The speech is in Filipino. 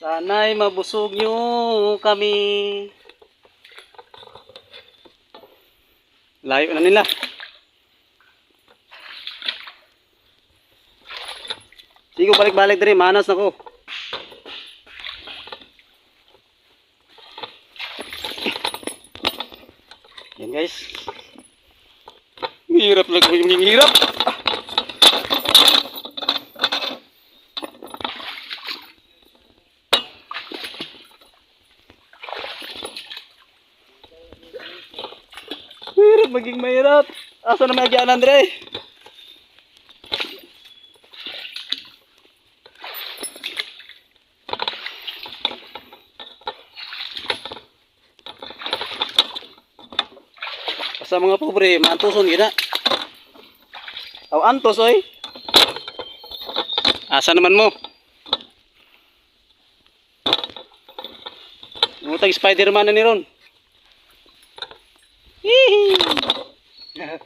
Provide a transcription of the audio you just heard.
Sana'y mabusog nyo kami. Layo na nila. Sige, balik-balik diri, manas na ko. Yan guys. Hirap lang hirap. Hirap maging mahirap. Asa na may dyan, Andre? Sa mga pobre, maantuson gina. Aw antos oy. Asa naman mo? Mutag Spider-Man na ni ron. Hihi. uh.